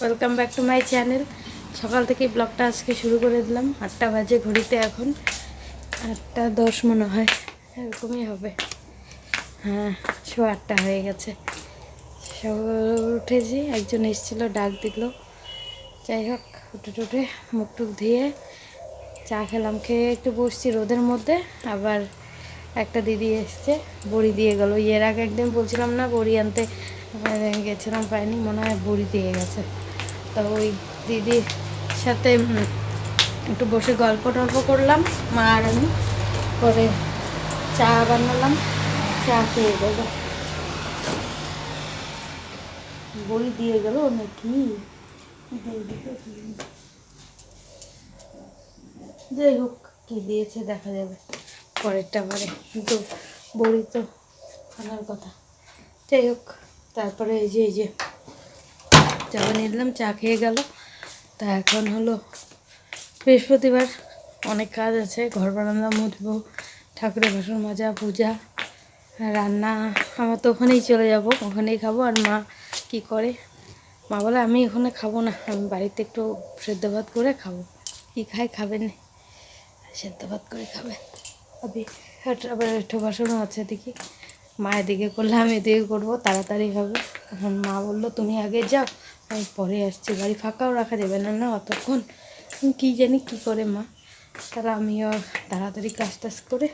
Welcome back to my channel সকাল থেকে ব্লগটা আজকে শুরু করে দিলাম। আটটা বাজে ঘড়িতে এখন। আটটা দশ মনে হয়। এরকমই হবে। হ্যাঁ শো আটটা হয়ে গেছে। সকালে উঠেছি। একজন এসেছিল, ডাক দিল। যাই হোক, উঠে টুটে মুখ টুক ধুয়ে চা খেলাম। খেয়ে একটু বসছি রোদের মধ্যে। আবার একটা দিদি এসছে, বড়ি দিয়ে গেল। এর আগে একদিন বলছিলাম না, বড়ি আনতে। গেছিলাম, পাইনি। মনে হয় বড়ি দিয়ে গেছে। তো ওই দিদির সাথে একটু বসে গল্প টল্প করলাম। মা আর আমি পরে চা বানালাম। চা খেয়ে গেল বই দিয়ে গেল নাকি? যাই হোক, কী দিয়েছে দেখা যাবে। পরেরটা পরে। কিন্তু বড়ি তো আনার কথা। যাই হোক, তারপরে এই যে এই যে চা বানিয়ে দিলাম, চা খেয়ে গেল। তা এখন হলো বৃহস্পতিবার, অনেক কাজ আছে, ঘর বারান্দা মুছবো, ঠাকুরের বাসন মাজা, পূজা, রান্না। আমার তো ওখানেই চলে যাব, ওখানেই খাব। আর মা কি করে? মা বলে, আমি ওখানে খাব না, আমি বাড়িতে একটু সেদ্ধ ভাত করে খাব। কি খাবে না। সেদ্ধ ভাত করে খাবে। একটা আবার একটু বাসনও আছে দেখি। মা এদিকে করলে আমি এদিকে করব, তাড়াতাড়ি হবে। এখন মা বলল, তুমি আগে যাও আমি পরে আসছি, বাড়ি ফাঁকাও রাখা যাবে না না, অতক্ষণ। কী জানি কী করে মা। তারা আমিও তাড়াতাড়ি কাজ টাজ করে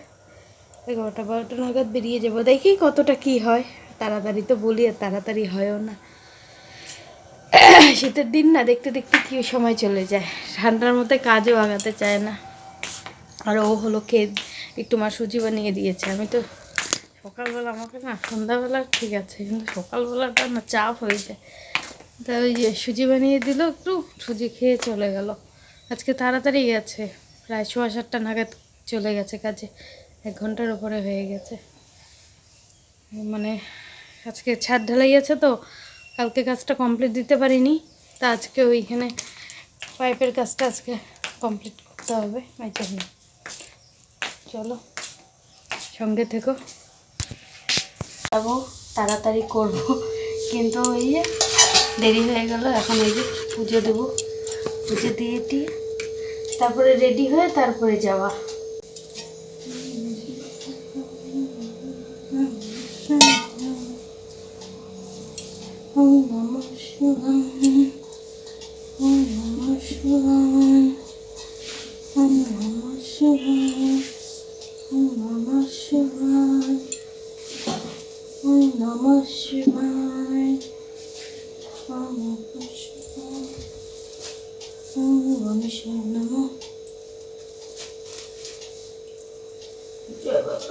এগারোটা বারোটা নাগাদ বেরিয়ে যাব। দেখি কতটা কি হয়। তাড়াতাড়ি তো বলি, আর তাড়াতাড়ি হয়ও না। শীতের দিন না, দেখতে দেখতে কি সময় চলে যায়। ঠান্ডার মধ্যে কাজও আগাতে চায় না। আর ও হলো খেয়ে একটু মা সুজি বানিয়ে দিয়েছে। আমি তো সকালবেলা, আমাকে না সন্ধ্যাবেলা ঠিক আছে, কিন্তু সকালবেলাটা না চাপ হয়ে যায়। তা ওই যে সুজি বানিয়ে দিল একটু, সুজি খেয়ে চলে গেল। আজকে তাড়াতাড়ি গেছে, প্রায় সোয়া সাতটা নাগাদ চলে গেছে কাজে, এক ঘণ্টার উপরে হয়ে গেছে। মানে আজকে ছাদ ঢালাই আছে তো, কালকে কাজটা কমপ্লিট দিতে পারিনি, তা আজকে ওইখানে পাইপের কাজটা আজকে কমপ্লিট করতে হবে জন্য। চলো, সঙ্গে থেকো। তাড়াতাড়ি করব, কিন্তু ওই দেরি হয়ে গেল এখন এই যে পুজো দেবো পুজো দিয়ে দিয়ে তারপরে রেডি হয়ে তারপরে যাওয়া Oh, my Shivai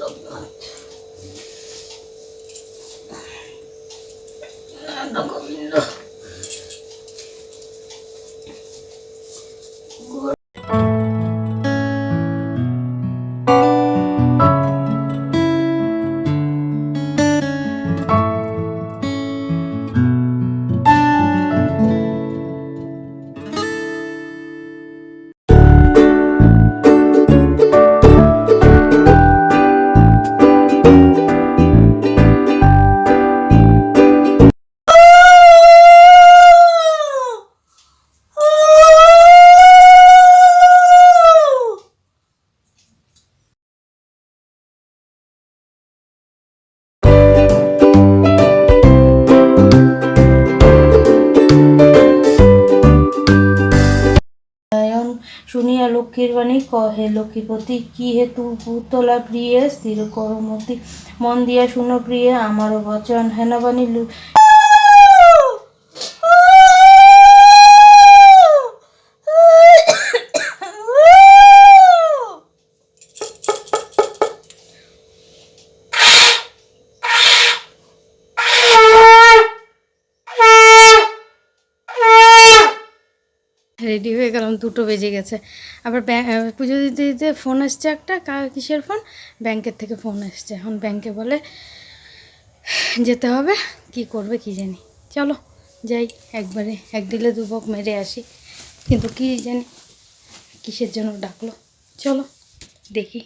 loob nun. Nagagam nila. লক্ষ্মীর বাণী কহে, লক্ষ্মীপতি, কি হেতু পুতলা প্রিয়ে, স্থির করমতি মন দিয়া শুনো প্রিয়ে, আমারও বচন হেনবাণী রেডি হয়ে গেলাম, দুটো বেজে গেছে। আবার পুজো দিতে দিতে ফোন আসছে একটা কিসের ফোন ব্যাংকের থেকে ফোন আসছে। এখন ব্যাংকে বলে যেতে হবে, কি করবে কি জানি। চলো যাই, একবারে এক দিলে দুবক মেরে আসি। কিন্তু কি জানি, কিসের জন্য ডাকলো? চলো দেখি।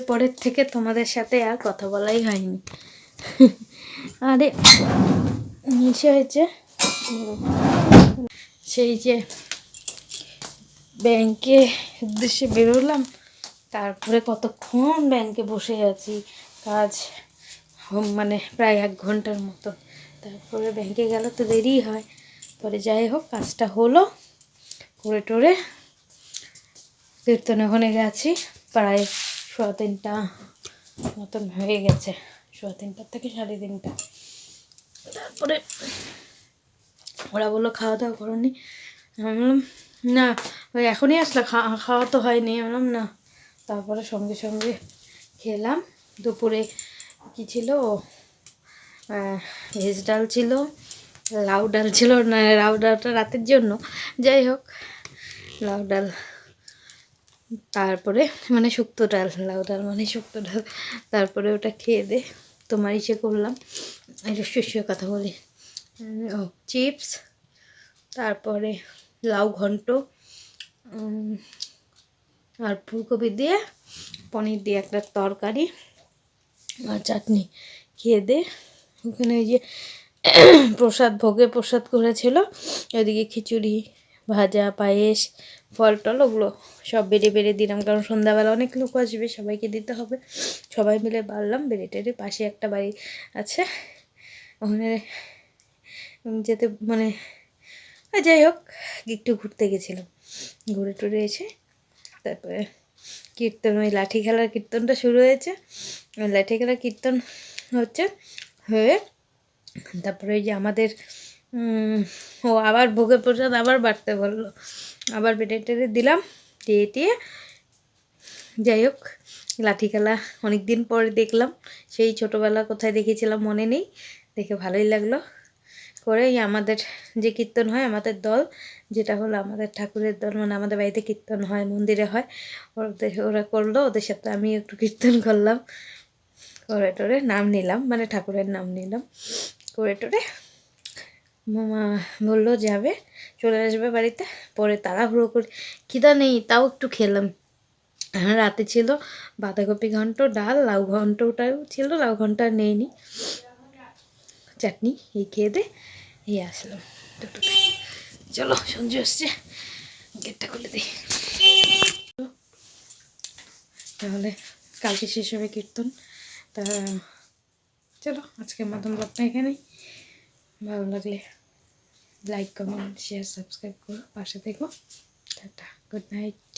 পরের থেকে তোমাদের সাথে আর কথা বলাই হয়নি। আরে, নিচে হয়েছে। সেই যে ব্যাংকে উদ্দেশ্যে বেরোলাম, তারপরে কতক্ষণ ব্যাংকে বসে আছি, কাজ মানে প্রায় এক ঘণ্টার মতো। তারপরে ব্যাংকে গেলে তো দেরি হয়। পরে যাই হোক, কাজটা হলো। করে টোরে কীর্তন ওখানে গেছি, প্রায় সোয়া তিনটা মতন হয়ে গেছে। সোয়া তিনটার থেকে সাড়ে তিনটা। তারপরে ওরা বলল খাওয়া দাওয়া করনি? আমি বললাম, না, ওই এখনই আসলে খাওয়া তো হয়নি। বললাম, না। তারপরে সঙ্গে সঙ্গে খেলাম। দুপুরে কী ছিল? ভেজ ডাল ছিল, লাউ ডাল ছিল, না, লাউ ডালটা রাতের জন্য। যাই হোক, লাউ ডাল তারপরে মানে শুক্তো ডাল, লাউ ডাল মানে শুক্তো ডাল। তারপরে ওটা খেয়ে দে, তোমার ইসে করলাম। একটু শুয়ে কথা বলি। চিপস, তারপরে লাউ ঘন্ট আর ফুলকপি দিয়ে, পনির দিয়ে একটা তরকারি আর চাটনি খেয়ে দে। ওখানে ওই যে প্রসাদ, ভোগে প্রসাদ করেছিল। ওইদিকে খিচুড়ি ভাজা, পায়েস ফল টল ওগুলো সব বেড়ে বেড়ে দিলাম। কারণ সন্ধ্যাবেলা অনেক লোক আসবে, সবাইকে দিতে হবে। সবাই মিলে বাড়লাম, বেড়ে টেড়ে পাশে একটা বাড়ি আছে। ওখানে যেতে মানে যাই হোক, একটু ঘুরতে গেছিলাম। ঘুরে টুরে এসে তারপরে কীর্তন, ওই লাঠি খেলার কীর্তনটা শুরু হয়েছে। লাঠি খেলার কীর্তন হচ্ছে, হয়ে তারপরে ওই যে আমাদের ও আবার ভোগের প্রসাদ আবার বাড়তে বলল। আবার বেটে টেটে দিলাম, দিয়ে টিয়ে যাই হোক, লাঠি খেলা অনেক দিন পরে দেখলাম। সেই ছোটোবেলা কোথায় দেখেছিলাম মনে নেই, দেখে ভালোই লাগল। করে এই আমাদের যে কীর্তন হয়, আমাদের দল, যেটা হলো আমাদের ঠাকুরের দল মানে আমাদের বাড়িতে কীর্তন হয়, মন্দিরে হয় ওদের, ওরা করল, ওদের সাথে আমি একটু কীর্তন করলাম। করে টোরে নাম নিলাম মানে ঠাকুরের নাম নিলাম। করে টোরে বলল যাবে, চলে আসবে বাড়িতে, পরে তাড়াহুড়ো করে, খিদা নেই, তাও একটু খেলাম। হ্যাঁ রাতে ছিল বাঁধাকপি ঘন্ট, ডাল, লাউ ঘন্টটাও ছিল, লাউ ঘন্ট নেইনি। চাটনি, এই খেয়ে দে, এই আসলাম চলো, সঞ্জু আসছে, গেটটা খুলে দিই। তাহলে কালকে শেষ হবে কীর্তন। তা, চলো, আজকের মতন ব্লগটা এখানেই। ভালো লাগলে লাইক কমেন্ট শেয়ার সাবস্ক্রাইব করো পাশে থেকো। Tata good night